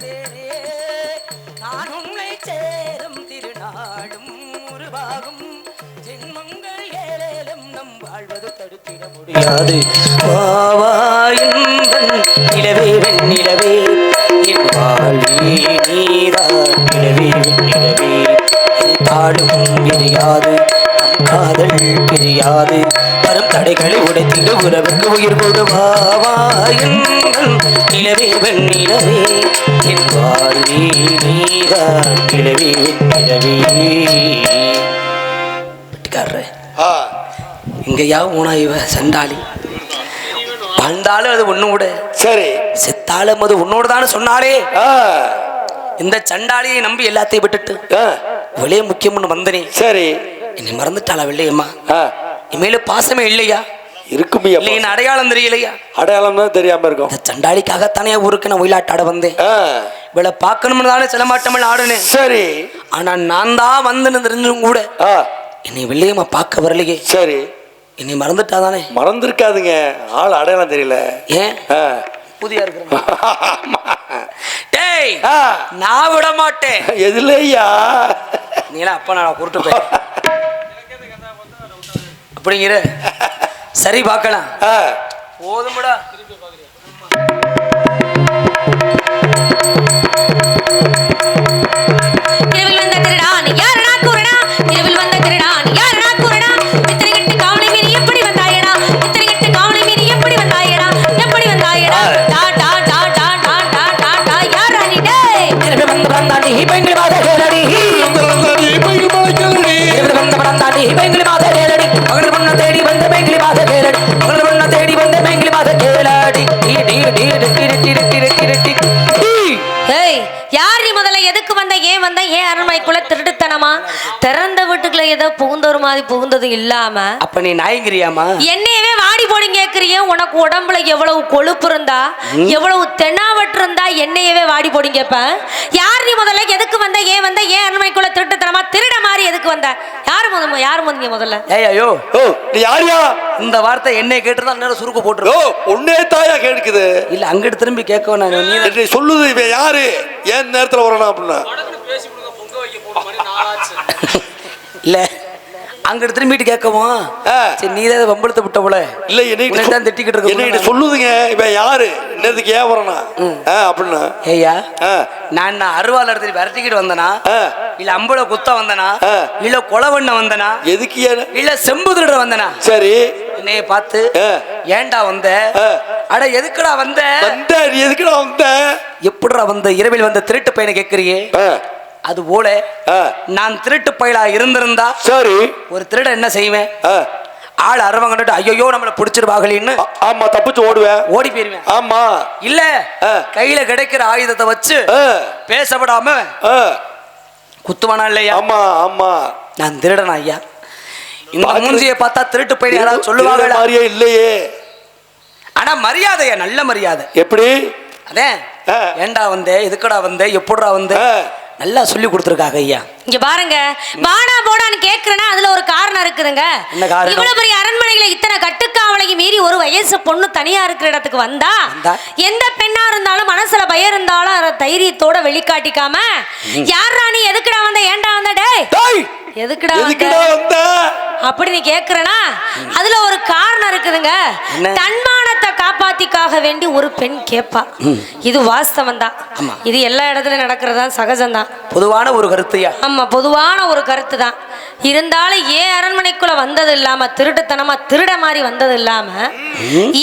தேனே நான் உன்னை சேரும் திருநாளும் உருவாகும். ஜென்மங்கள் ஏழேலும் நம் வாழ்வது தடுத்திட முடியாது. நிலவே வெண்ணிலவே என் வாழ்வே நீதான் நிலவே வெண்ணிலவே இது காதல் பிரியாது. வரும் தடைகளை உடைத்திடு உறவுக்கு உயிர் கொடு வாவா என்பன் நிலவே என் வாழ்வே நீதான் நிலவே வெண்ணிலவே வெட்டிக்காரரே. ஊனா இவ சண்டாளி. வாழ்ந்தாலும் அது உன்னோட சரி. செத்தாலும் அது உன்னோட தானே சொன்னாலே இந்த சண்டாளியை நம்பி எல்லாத்தையும் விட்டுட்டு இவளே முக்கியம்னு வந்தனே. சரி. என்னை மறந்துட்டாளா வெள்ளையம்மா? ஆ, என் மேல பாசமே இல்லையா? இருக்குமே இல்லை என் அடையாளம் தெரியலையா? அடையாளம் தான் தெரியாம இருக்கும். இந்த சண்டாளிக்காகத்தானே ஊருக்கு நான் ஒயிலாட்டாட வந்தேன். இவளை பார்க்கணும்னு தானே செலமாட்டமில் ஆடுனேன் சரி. ஆனா நான் தான் வந்து இருந்தும் கூட. என்னை வெள்ளையம்மா பார்க்க வரலையே. சரி. என்னை மறந்துட்டா தானே? மறந்துருக்காதுங்க. ஆள் அடையாளம் தெரியல. ஏன். புதியா இருக்கிற டேய் ஆ, நான் விட மாட்டேன். எதுலய்யா? நீலாம் அப்பா நான் கூட்டு போய் அப்படிங்கிற சரி பார்க்கலாம். போதும்டா. ही बंगला खेलड़ी கேளாடி யார் நீ முதல்ல? எதுக்கு வந்த? ஏன் வந்த? ஏன் அரண்மனைக்குள்ள திருடுத்தனமா? திற வீட்டுக்குள்ள ஏதோ புகுந்தொரு மாதிரி புகுந்தது இல்லாம அப்ப நீ நாயங்கிரியாமா என்னையவே வாடி போடி கேக்குறிய உனக்கு உடம்புல எவ்வளவு கொழுப்பு இருந்தா எவ்வளவு தென்னாவட்டு இருந்தா என்னையவே வாடி போடி கேப்ப யார் நீ முதல்ல? எதுக்கு வந்த? ஏன் வந்த? ஏன் அரண்மனைக்குள்ள திருட்டுத்தனமா திருட மாதிரி எதுக்கு வந்த? யார் முதல்ல? யார் முதங்க முதல்ல? ஏய் ஐயோ. ஓ நீ யாரியா? இந்த வார்த்தை என்னை கேட்டுதான் நேரம் சுருக்கு ஓ போட்டுரும் உன்னே தாயா கேட்குது இல்ல அங்கிட்டு திரும்பி கேட்க நான் நீ சொல்லுது இவன் யாரு? ஏன் நேரத்துல வரணும் அப்படின்னா? இல்ல. அங்கிட்டு திரும்பிட்டு கேட்கவும். ஆ. சரி நீ தான் வம்பளுத்து விட்ட போல. இல்ல என்னை தான் திட்டிக்கிட்டு இருக்க என்ன சொல்லுதுங்க இவன் யாரு? என்னதுக்கு ஆ அப்படின்னா. ஏய்யா ஆ. நான் அருவாள் எடுத்து விரட்டிக்கிட்டு வந்தனா. இல்ல அம்பளை குத்த வந்தனா. இல்ல கொலை பண்ண வந்தனா? எதுக்கு இல்ல செம்பு திருட வந்தனா? சரி. என்னைய பார்த்து ஆ. ஏன்டா வந்த. அட எதுக்குடா வந்த? வந்த எதுக்குடா வந்த? எப்படிடா வந்த? இரவில் வந்த திருட்டு பையனை கேட்கறியே ஆ, அது போல. நான் திருட்டு பயலா இருந்திருந்தா சரி. ஒரு திருட என்ன செய்வேன். ஆள் அரவம் கண்டுட்டு ஐயோ நம்மளை பிடிச்சிருவாங்களேன்னு ஆ- ஆமா தப்பிச்சு ஓடுவேன். ஓடி போயிருவேன். ஆமா. இல்ல. கையில கிடைக்கிற ஆயுதத்தை வச்சு பேசப்படாம. குத்துவானா இல்லையா? ஆமா ஆமா. நான் திருடனா ஐயா? இந்த மூஞ்சியை பார்த்தா திருட்டு பையன் யாராவது திருட சொல்லுவாங்களா? மாதிரியே இல்லையே. ஆனா மரியாதையா நல்ல மரியாதை. எப்படி? அதே ஆ. ஏன்டா வந்தே எதுக்குடா வந்தே எப்படிடா வந்தே. நல்லா சொல்லி கொடுத்துருக்காங்க ஐயா. இங்க பாருங்க. வாடா போடான்னு கேக்குறேன்னா அதுல ஒரு காரணம் இருக்குதுங்க? இவ்வளவு பெரிய அரண்மனையில இத்தனை கட்டுக்காவலையும் மீறி ஒரு வயசு பொண்ணு தனியா இருக்கிற இடத்துக்கு வந்தா? எந்த பெண்ணா இருந்தாலும் மனசுல பயம் இருந்தாலும் அதை தைரியத்தோட வெளிக்காட்டிக்காம யாரா நீ? எதுக்குடா வந்த? ஏன்டா வந்த? டேய் எதுக்குடா வந்த? அப்படி நீ கேக்குறனா அதுல ஒரு காரணம் இருக்குதுங்க. என்ன? தன்மானத்தை காப்பாத்திக்காக வேண்டி ஒரு பெண் கேப்பா. இது வாஸ்தவம் தான் ஆமா. இது எல்லா இடத்துலயும் நடக்கிறதா சகஜம்தான். பொதுவான ஒரு கருத்துயா? ஆமா பொதுவான ஒரு கருத்து தான் இருந்தாலும் ஏன் அரண்மனைக்குள்ள வந்தது இல்லாம திருட்டுத்தனமா திருட மாதிரி வந்தது இல்லாம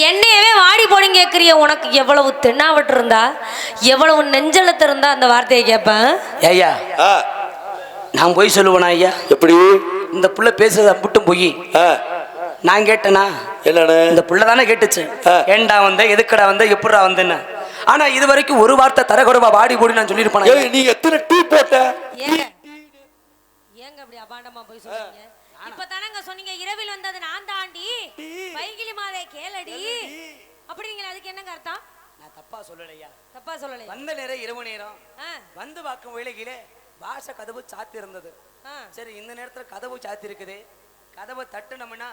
என்னையவே வாடி போடி கேட்கிறிய உனக்கு எவ்வளவு தென்னாவட்டு இருந்தா எவ்வளவு நெஞ்சலத்து இருந்தா அந்த வார்த்தையை கேட்பேன் ஐயா ஆ, நான் போய் சொல்லுவேனா ஐயா? எப்படி? இந்த புள்ள பேசுறது அம்புட்டும் போய். ஆ, நான் கேட்டேனா? என்னன்னு? இந்த புள்ள தானே கேட்டுச்சு. ஆ. ஏன்டா வந்த? எதுக்குடா வந்த? எப்படிடா வந்தேன்னு. ஆனா இது வரைக்கும் ஒரு வார்த்தை தரகுறவா வாடி போடி நான் சொல்லியிருப்பேன்? ஏய், நீ எத்தனை டீ போட்ட? ஏங்க. அப்படி அபாண்டமா போய் சொல்றீங்க இப்ப தானங்க சொன்னீங்க. இரவில் வந்தது நான் தாண்டி. பைகிலி மாதே கேளடி. அப்படிங்களா அதுக்கு என்னங்க அர்த்தம்? நான் தப்பா சொல்லலையா? தப்பா சொல்லலை வந்த நேரம் இரவு நேரம். வந்து பார்க்கும் வேளையிலே பாஷ கதவு சாத்தி இருந்தது. சரி இந்த நேரத்துல கதவு சாத்தி இருக்குது கதவை தட்டுனோம்னா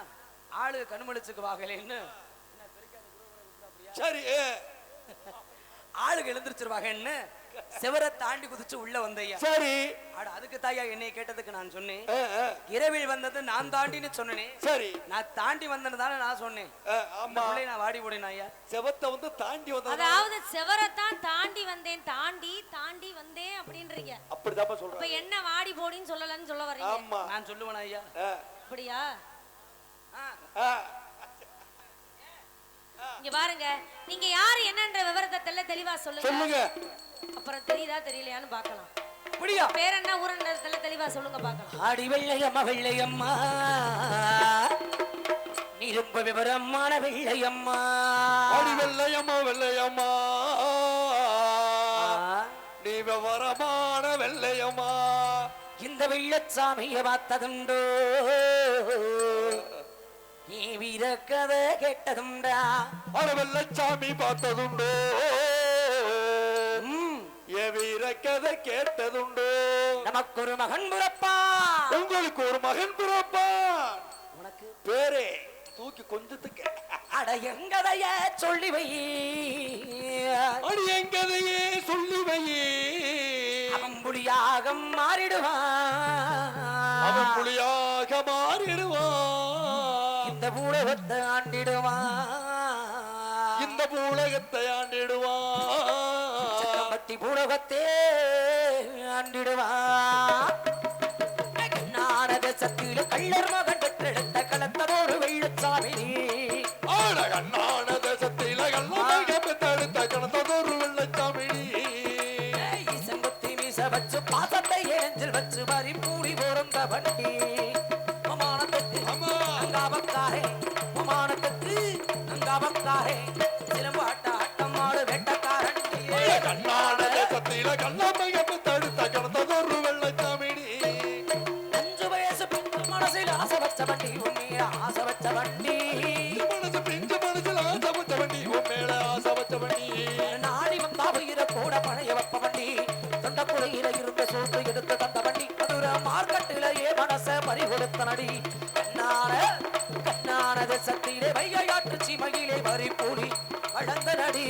ஆளு கண்மளிச்சுக்கு வாகலேன்னு சரி ஆளுங்க எழுந்திருச்சிருவாங்கன்னு செவரை தாண்டி குதிச்சு உள்ள வந்தையா? சரி. அட அதுக்கு தாயா என்னை கேட்டதுக்கு நான் சொன்னேன். இரவில் வந்தது நான் தாண்டின்னு சொன்னேனே. சரி. நான் தாண்டி வந்தேன்னு தானே நான் சொன்னேன். ஆமா. நான் வாடி போடணும் ஐயா. செவத்தை வந்து தாண்டி வந்தா அதாவது செவரைத்தான் தாண்டி வந்தேன் தாண்டி தாண்டி வந்தேன் அப்படின்றீங்க. அப்படிதான் சொல்றேன் என்ன வாடி போடின்னு சொல்லலன்னு சொல்ல வர்றீங்க? ஆமா. நான் சொல்லுவேன் ஐயா. அப்படியா? இங்க பாருங்க. நீங்க யாரு என்னன்ற விவரத்தை தெல்ல தெளிவா சொல்லுங்க. சொல்லுங்க. அப்புறம் தெரியுதா தெரியலையான்னு பார்க்கலாம். அப்படியா பேர் என்ன ஊரன்ற தெல்ல தெளிவா சொல்லுங்க பார்க்கலாம். ஆடி வெள்ளையம்மா வெள்ளையம்மா நீ ரொம்ப விவரமான வெள்ளையம்மா அடி வெள்ளையம்மா. வெள்ளையம்மா நீ விவரமான வெள்ளையம்மா. இந்த வெள்ளச்சாமிய பார்த்ததுண்டோ? நீ வீர கதை கேட்டதுண்டா. அட வெள்ளச்சாமி பார்த்ததுண்டோ. என் வீர கதை கேட்டதுண்டோ. நமக்கு ஒரு மகன் பிறப்பா. உங்களுக்கு ஒரு மகன் பிறப்பான் உனக்கு? பேரே தூக்கி கொஞ்சத்துக்கு. அட எங்கதைய சொல்லி வை. அடி என் கதையே சொல்லி வை. அவன் புலியாக மாறிடுவான். அவன் புலியாக மாறிடுவான். பூலகத்தை ஆண்டிடுவான். இந்த பூலகத்தை ஆண்டிடுவான். சக்கம்பட்டி பூலகத்தே ஆண்டிடுவான். நாடக சத்தியில கள்ளர் மகன் பெற்றெடுத்த கலத்ததோடு வெள்ளச்சாமி. கண்ணான தேசத்தில கள்ளமாக தடுத்த கணத்ததொரு வெள்ளச்சாமிடி செங்குத்தி மீச வச்சு பாசத்தை ஏஞ்சில் வச்சு வரி பூடி பொருந்த வண்டி கள்ளமாக தடுத்த கணத்ததொரு வெள்ளச்சாமிடி. அஞ்சு வயசு பிஞ்சு மனசில் ஆசை வச்ச வண்டி உண்மையில ஆசை வச்ச வண்டி. மனசு பிஞ்சு மனசுல ஆசை வச்ச வண்டி உன் மேல ஆசை வச்ச வண்டி. நாடி வந்தா உயிர கூட பழைய வெப்ப வண்டி. தொண்ட குறையில இருந்த சூட்டு எடுத்து தந்த வண்டி. மதுர மார்க்கெட்டிலேயே மனச பறி கொடுத்த நடி. கண்ணான கண்ணானது சத்தியிலே வைகையாட்டு சீமையிலே வரி பூடி வளர்ந்த நடி.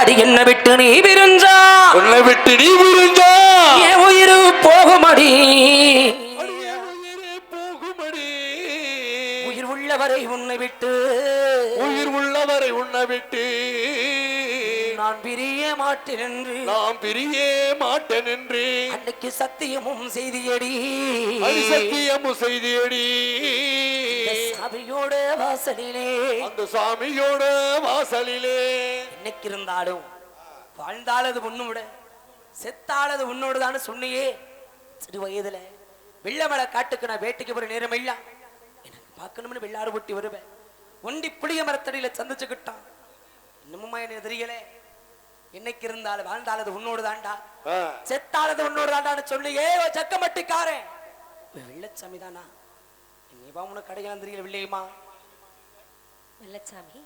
அடி என்ன விட்டு நீ விருஞ்சா? உன்னை விட்டு நீ விரிஞ்சா? என் உயிர் போகுமடி? உயிரே போகுமடி உயிர் உள்ளவரை உன்னை விட்டு. உயிர் உள்ளவரை உன்னை விட்டு. நான் பிரிய மாட்டேன் என்று. நாம் பிரியே மாட்டேன் என்று. அன்னைக்கு சத்தியமும் செய்தியடி. சத்தியமும் செய்தியடி. சபையோட வாசலிலே. அந்த சாமியோட வாசலிலே. என்னைக்கு இருந்தாலும் வாழ்ந்தாலது உன்னோட செத்தாலது உன்னோடு சொன்னியே. சிறு வயதுல வெள்ளமலை காட்டுக்கு நான் வேட்டைக்கு போற நேரம் இல்ல எனக்கு பார்க்கணும்னு வெள்ளாடு ஒட்டி வருவேன். ஒண்டி புளிய மரத்தடியில சந்திச்சுக்கிட்டான். இன்னமுமா என்ன தெரியல. என்னைக்கு இருந்தாலும் வாழ்ந்தாலது உன்னோடு தாண்டா செத்தாலது உன்னோடு தாண்டான்னு சொன்னியே சக்கமட்டிக்காரன். வெள்ளச்சாமி தானா நீவா உனக்கு கடையெல்லாம் தெரியல வெள்ளையுமா வெள்ளச்சாமி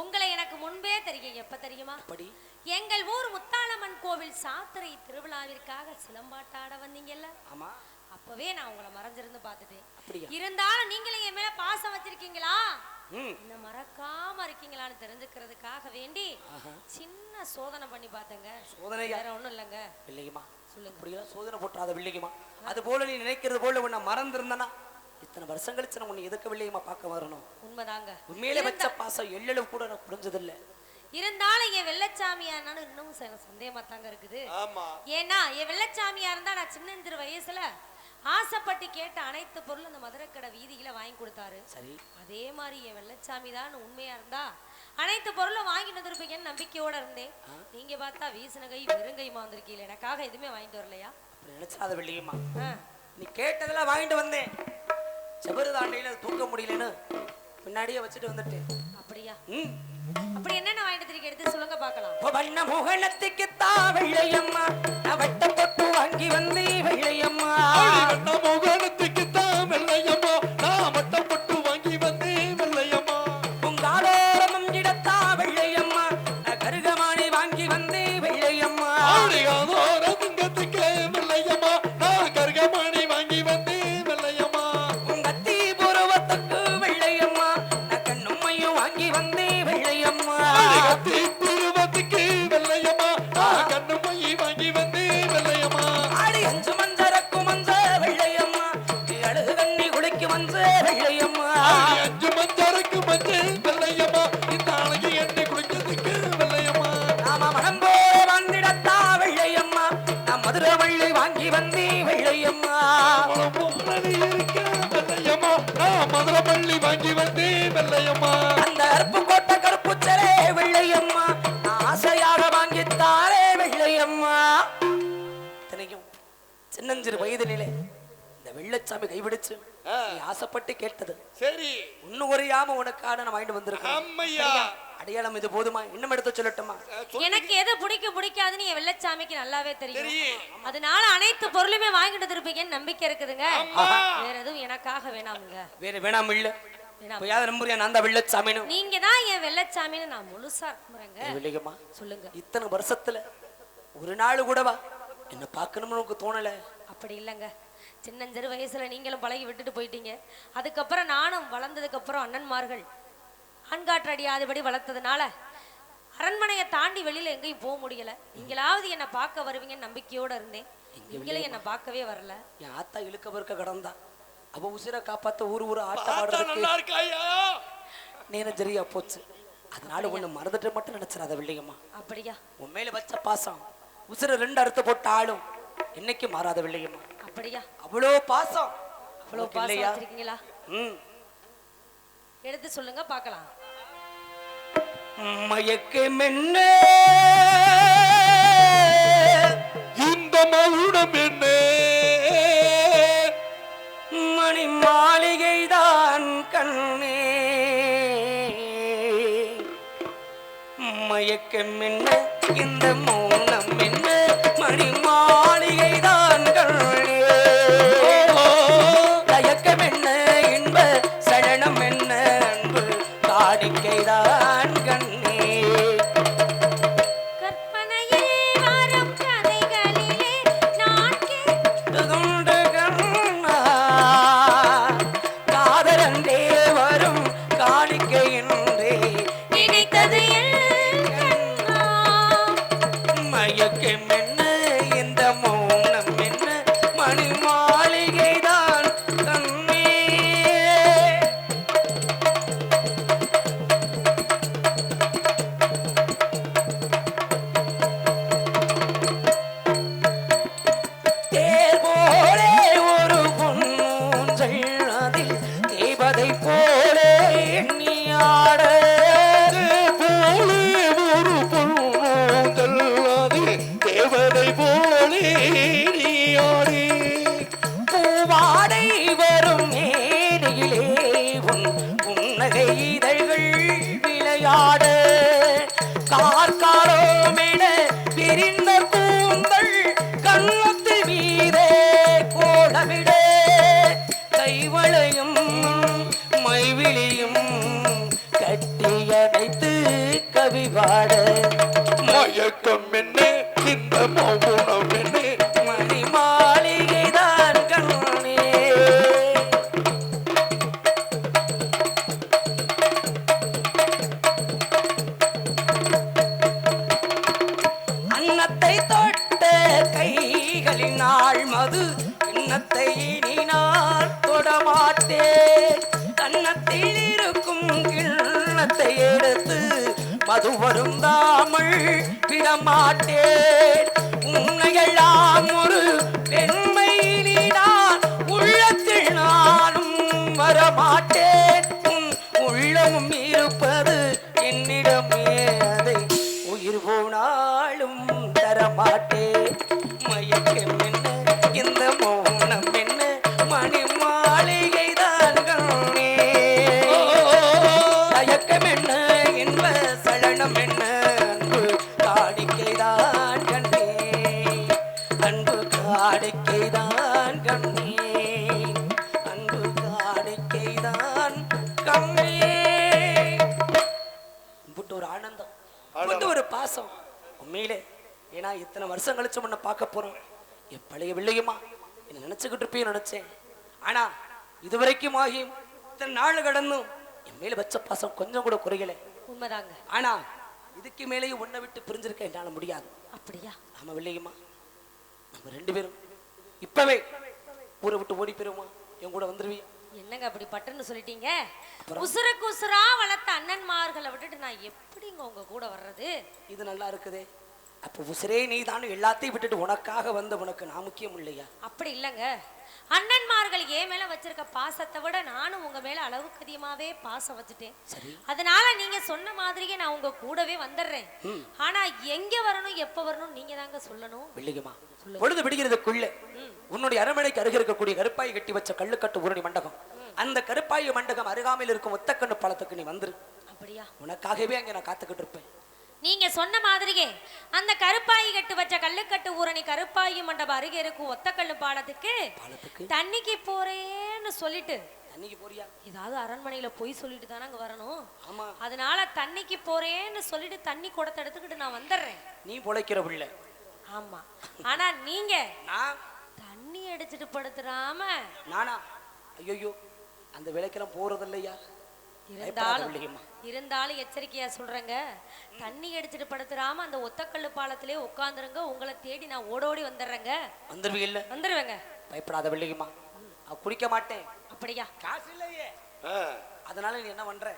உங்களை எனக்கு முன்பே தெரியும் எப்ப தெரியுமா? அப்படி. எங்கள் ஊர் முத்தாளம்மன் கோவில் சாத்திரை திருவிழாவிற்காக சிலம்பாட்டாட வந்தீங்கல்ல ஆமா. அப்பவே நான் உங்களை மறைஞ்சிருந்து பார்த்துட்டேன். இருந்தாலும் நீங்களும் என் மேல பாசம் வச்சிருக்கீங்களா? என்ன மறக்காம இருக்கீங்களான்னு தெரிஞ்சுக்கிறதுக்காக வேண்டி சின்ன சோதனை பண்ணி பார்த்தேங்க. சோதனையா? வேற ஒண்ணும் இல்லைங்க. வில்லையுமா சொல்லுங்க. சோதனை போட்டாத வில்லையுமா அது போல நீ நினைக்கிறது போல உன்னை மறந்திருந்தனா? இத்தனை வருஷம் கழிச்சு நான் உன்னை எதுக்கு வில்லையுமா பார்க்க வரணும். உண்மைதாங்க. உண்மையிலே வச்ச பாசம் எள்ளளவு கூட எனக்கு புரிஞ்சதில்ல. இருந்தாலும் என் வெள்ளச்சாமியானாலும் இன்னும் சில சந்தேகமா தாங்க இருக்குது. ஆமா. ஏன்னா என் வெள்ளச்சாமியா இருந்தா நான் சின்னஞ்சிறு வயசுல ஆசைப்பட்டு கேட்ட அனைத்து பொருளும் இந்த மதுரைக்கடை வீதியில வாங்கி கொடுத்தாரு. சரி. அதே மாதிரி என் வெள்ளச்சாமி தான் உண்மையா இருந்தா அனைத்து பொருளும் வாங்கிட்டு வந்திருப்பீங்கன்னு நம்பிக்கையோட இருந்தேன். நீங்க பார்த்தா வீசின கை வெறுங்கைமா வந்திருக்கீங்க எனக்காக எதுவுமே வாங்கிட்டு வரலையா? நினைச்சாத வில்லையுமா ஆ, நீ கேட்டதெல்லாம் வாங்கிட்டு வந்தேன். செவரு தாண்டையில தூக்க முடியலன்னு பின்னாடியே வச்சுட்டு வந்துட்டேன். அப்படியா? ம். அப்படி என்னென்ன வாங்கிட்டு எடுத்து சொல்லுங்க பார்க்கலாம். வண்ண முகலத்துக்கு தா வெள்ளையம்மா மஞ்சரையம்மா. அஞ்சு மஞ்சருக்கு மஞ்சள் வெள்ளையம்மா. இந்த அழகி எண்ணெய் குடிக்கிறதுக்கு வெள்ளையம்மா. நாம மனம் போல வந்திடத்தா வெள்ளையம்மா. நாம் மதுரை வள்ளி வாங்கி வந்தி வெள்ளையம்மா. இருக்க வெள்ளையம்மா. நான் சின்னஞ்சிறு வயதிலே இந்த வெள்ளச்சாமி கைவிடுச்சு. ஆசைப்பட்டு கேட்டது. சரி. இன்னும் குறையாம உனக்கான நான் வாங்கிட்டு வந்திருக்கேன். அம்மையா. அடையாளம் இது போதுமா? இன்னும் எடுத்து சொல்லட்டுமா? எனக்கு எது பிடிக்கும் பிடிக்காதுன்னு என் வெள்ளச்சாமிக்கு நல்லாவே தெரியும். அதனால அனைத்து பொருளுமே வாங்கிட்டு இருப்பீங்கன்னு நம்பிக்கை இருக்குதுங்க. வேற எதுவும் எனக்காக வேணாமுங்க வேற வேணாம் இல்ல. நீங்க தான் என் வெள்ளச்சாமின்னு நான் முழுசா வெள்ளையம்மா சொல்லுங்க. இத்தனை வருஷத்துல ஒரு நாள் கூடவா? என்ன பார்க்கணும்னு உனக்கு தோணல? அப்படி இல்லைங்க. சின்னஞ்சிறு வயசுல நீங்களும் பழகி விட்டுட்டு போயிட்டீங்க. அதுக்கப்புறம் நானும் வளர்ந்ததுக்கு அப்புறம் அண்ணன்மார்கள் ஆண்காற்று அடியாதபடி வளர்த்ததுனால அரண்மனையை தாண்டி வெளியில எங்கேயும் போக முடியல. நீங்களாவது என்னை பார்க்க வருவீங்கன்னு நம்பிக்கையோட இருந்தேன். நீங்களும் என்னை பார்க்கவே வரல. என் ஆத்தா இழுக்க பருக்க கடந்தா. அவ உசிரை காப்பாத்த ஊர் ஊர் ஆட்டம் நேரம் சரியா போச்சு. அதனால ஒண்ணு மறந்துட்டு மட்டும் நினைச்சிடாத வெள்ளையம்மா. அப்படியா? உன் மேல வச்ச பாசம். உசிரை ரெண்டு அறுத்து போட்ட ஆளும் என்னைக்கு மாறாத வெள்ளையம்மா. அப்படியா? அவ்வளோ பாசம். உனக்கு பாசம் வச்சிருக்கீங்களா? ம். எடுத்து சொல்லுங்க பார்க்கலாம். மயக்கம் என்ன இந்த மௌனம் என்ன. மணி மாளிகைதான் கண்ணே. மயக்கம் என்ன இந்த மௌனம் என்ன மயக்கம் அது வருந்தாமல் விடமாட்டேன். உன்னையெல்லாம் ஒரு பெண்மையினி உள்ளத்தில் நானும் வரமாட்டேன். உன் உள்ளமும் இருப்பது என்னிடமே. அதை உயிர் போனாலும் தரமாட்டேன். இத்தனை வருஷம் கழிச்சு உன்னை பார்க்க போறோம். என் பழைய வில்லையுமா? என்ன நினைச்சுக்கிட்டு இருப்பேன்னு நினைச்சேன். ஆனா இதுவரைக்கும் ஆகியும் இத்தனை நாள் கடந்தும் என் மேல வச்ச பாசம் கொஞ்சம் கூட குறையல. உண்மைதாங்க. ஆனா இதுக்கு மேலேயும் உன்னை விட்டு பிரிஞ்சிருக்க என்னால முடியாது. அப்படியா? ஆமா வில்லையுமா? நம்ம ரெண்டு பேரும். இப்பவே ஊரை விட்டு ஓடி போயிருமா என் கூட வந்துருவியா? என்னங்க அப்படி பட்டுன்னு சொல்லிட்டீங்க? உசுருக்கு உசுரா வளர்த்த அண்ணன்மார்களை விட்டுட்டு நான் எப்படிங்க உங்க கூட வர்றது? இது நல்லா இருக்குதே. அப்போ உசிரே நீ எல்லாத்தையும் விட்டுட்டு உனக்காக வந்த உனக்கு நான் முக்கியம் இல்லையா? அப்படி இல்லைங்க. அண்ணன்மார்கள் என் மேல வச்சிருக்க பாசத்தை விட நானும் உங்க மேல அளவுக்கு அதிகமாவே பாசம் வச்சுட்டேன். அதனால நீங்க சொன்ன மாதிரியே நான் உங்க கூடவே வந்துடுறேன். ஆனா எங்க வரணும் எப்ப வரணும் நீங்க தாங்க சொல்லணும். வெள்ளிகமா பொழுது விடுகிறதுக்குள்ள உன்னுடைய அரண்மனைக்கு அருகே இருக்கக்கூடிய கருப்பாய் கட்டி வச்ச கல்லுக்கட்டு ஊரணி மண்டபம். அந்த கருப்பாய் மண்டபம் அருகாமையில் இருக்கும் ஒத்தக்கண்ணு பழத்துக்கு நீ வந்துரு. அப்படியா? உனக்காகவே அங்க நான் காத்துக்கிட்டு இருப்பேன். நீங்க சொன்ன மாதிரியே அந்த கருப்பாயி கட்டு வச்ச கல்லுக்கட்டு ஊரணி கருப்பாயி மண்டபம் அருகே இருக்கும் ஒத்தக்கல்லு பாலத்துக்கு பாலத்துக்கு? தண்ணிக்கு போறேன்னு சொல்லிட்டு தண்ணிக்கு போறியா? ஏதாவது அரண்மனையில போய் சொல்லிட்டு தானே அங்க வரணும். ஆமா. அதனால தண்ணிக்கு போறேன்னு சொல்லிட்டு தண்ணி குடத்தை எடுத்துக்கிட்டு நான் வந்துடுறேன். நீ பொழைக்கிற பிள்ளை ஆமா. ஆனா நீங்க தண்ணி அடிச்சிட்டு படுத்துறாம. நானா? ஐயோ அந்த விலைக்கெல்லாம் போறது இல்லையா இருந்தாலும் இருந்தாலும் எச்சரிக்கையா சொல்றேங்க. தண்ணி அடிச்சிட்டு படுத்துறாம அந்த ஒத்தக்கல்லு பாலத்திலே உட்காந்துருங்க. உங்களை தேடி நான் ஓடோடி வந்துடுறேங்க. வந்துருவீல்ல வந்துருவேங்க. பயப்படாத வெள்ளிகம்மா நான் குடிக்க மாட்டேன். அப்படியா? காசு இல்லையே. அதனால நீ என்ன பண்ற?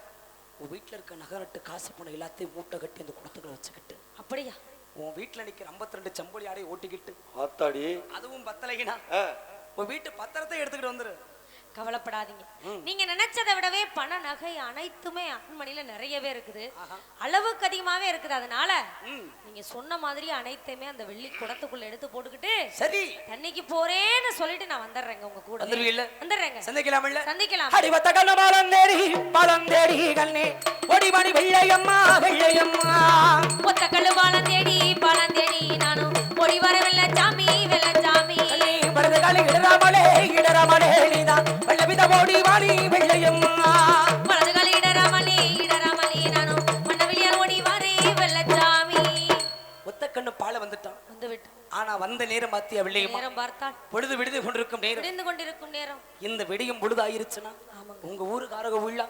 உன் வீட்டுல இருக்க நகரட்டு காசு பணம் எல்லாத்தையும் மூட்டை கட்டி அந்த குடத்துக்குள்ள வச்சுக்கிட்டு. அப்படியா? உன் வீட்டுல நிக்கிற 52 ரெண்டு செம்பொலி ஆடையை ஓட்டிக்கிட்டு. ஆத்தாடி. அதுவும் பத்தலைகினா ஆ, உன் வீட்டு பத்திரத்தை எடுத்துக்கிட்டு வந்துரு. கவலைப்படாதீங்க. நீங்க நினைச்சதை விடவே பண நகை அனைத்துமே அரண்மனையில நிறையவே இருக்குது. அளவுக்கு அதிகமாவே இருக்குது. அதனால நீங்க சொன்ன மாதிரி அனைத்தையுமே அந்த வெள்ளி குடத்துக்குள்ள எடுத்து போட்டுக்கிட்டு சரி. தண்ணிக்கு போறேன்னு சொல்லிட்டு நான் வந்துடுறேங்க உங்க கூட. வந்துடுறேங்க. சந்திக்கலாமில்ல? சந்திக்கலாம். அடிவத்த கண்ண பாலம் தேடி பாலம் தேடி கண்ணே. ஒடிமணி வெள்ளையம்மா வெள்ளையம்மா. ஒத்த கல்லு பாலம் தேடி பாலம் தேடி நானும் வரே வெள்ளச்சாமி. ஒத்த கண்ணு பால வந்துட்டான். வந்து விட்டு ஆனா வந்த நேரம் பாத்தியா வெள்ளையம்மா? நேரம் பார்த்தால் பொழுது விடுது கொண்டிருக்கும் நேரம். விடிந்து கொண்டிருக்கும் நேரம். இந்த வெடியும் பொழுது ஆயிருச்சுன்னா. உங்க ஊருக்காரக உள்ள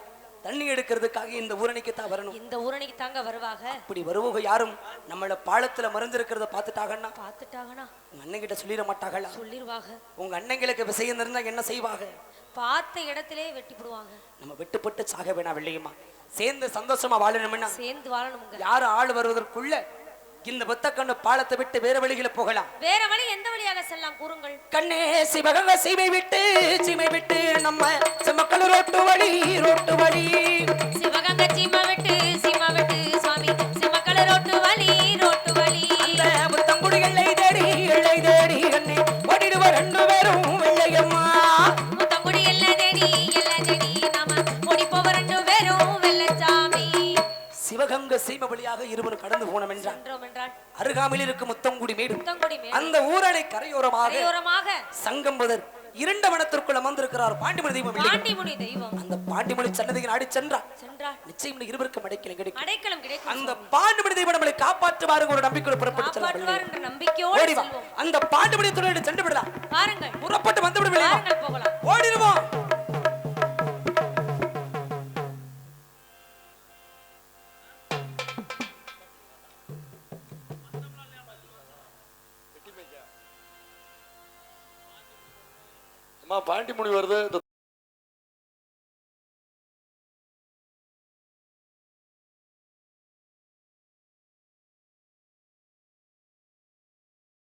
தண்ணி எடுக்கிறதுக்காக இந்த ஊரணிக்கு தான் வரணும். இந்த ஊரணிக்கு தாங்க வருவாக? இப்படி வருவங்க யாரும் நம்மள பாலத்துல மறைஞ்சிருக்கிறத பார்த்துட்டாங்கன்னா? பார்த்துட்டாங்கனா உங்க அண்ணன் கிட்ட சொல்லிட மாட்டாங்களா சொல்லிருவாங்க உங்க அண்ணங்களுக்கு விஷயம் இருந்தா என்ன செய்வாங்க பார்த்த இடத்திலே வெட்டி போடுவாங்க நம்ம வெட்டுப்பட்டு சாக வேணாம் வெள்ளையம்மா. சேர்ந்து சந்தோஷமா வாழணும்னா சேர்ந்து வாழணுமுங்க. யாரு ஆள் வருவதற்குள்ள இந்த புத்தக்கண்ணு பாலத்தை விட்டு வேற வழிகளை போகலாம். வேற வழி எந்த வழியாக செல்லலாம்? கூறுங்கள். கண்ணே சிவகங்க சீமை விட்டு சீமை விட்டு நம்ம செம்மக்கள் ரோட்டு வழி ரோட்டு வழி. சீமை வழியாக இருவரும் கடந்து போனோம் என்றான் அருகாமையில் இருக்கும் முத்தங்குடி மேடு அந்த ஊரணை கரையோரமாக சங்கம்பதர் இரண்ட வனத்திற்குள் அமர்ந்திருக்கிறார். பாண்டிமணி தெய்வம் இல்லை. பாண்டிமுனி தெய்வம். அந்த பாண்டிமணி சன்னதிக்கு நாடி சென்றார். சென்றால் நிச்சயம் இருவருக்கும் அடைக்கலம் கிடைக்கும். அடைக்கலம் கிடைக்கும். அந்த பாண்டிமணி தெய்வம் நம்மளை காப்பாற்றுவாரு ஒரு நம்பிக்கையோடு புறப்பட்டு செல்ல என்ற நம்பிக்கையோடு ஓடி வா. அந்த பாண்டிமணி துறையோடு சென்று விடலாம். பாருங்கள் புறப்பட்டு வந்து பாருங்கள் போகலாம். ஓடிடுவோம். பாண்டிமுனி வருது. இந்த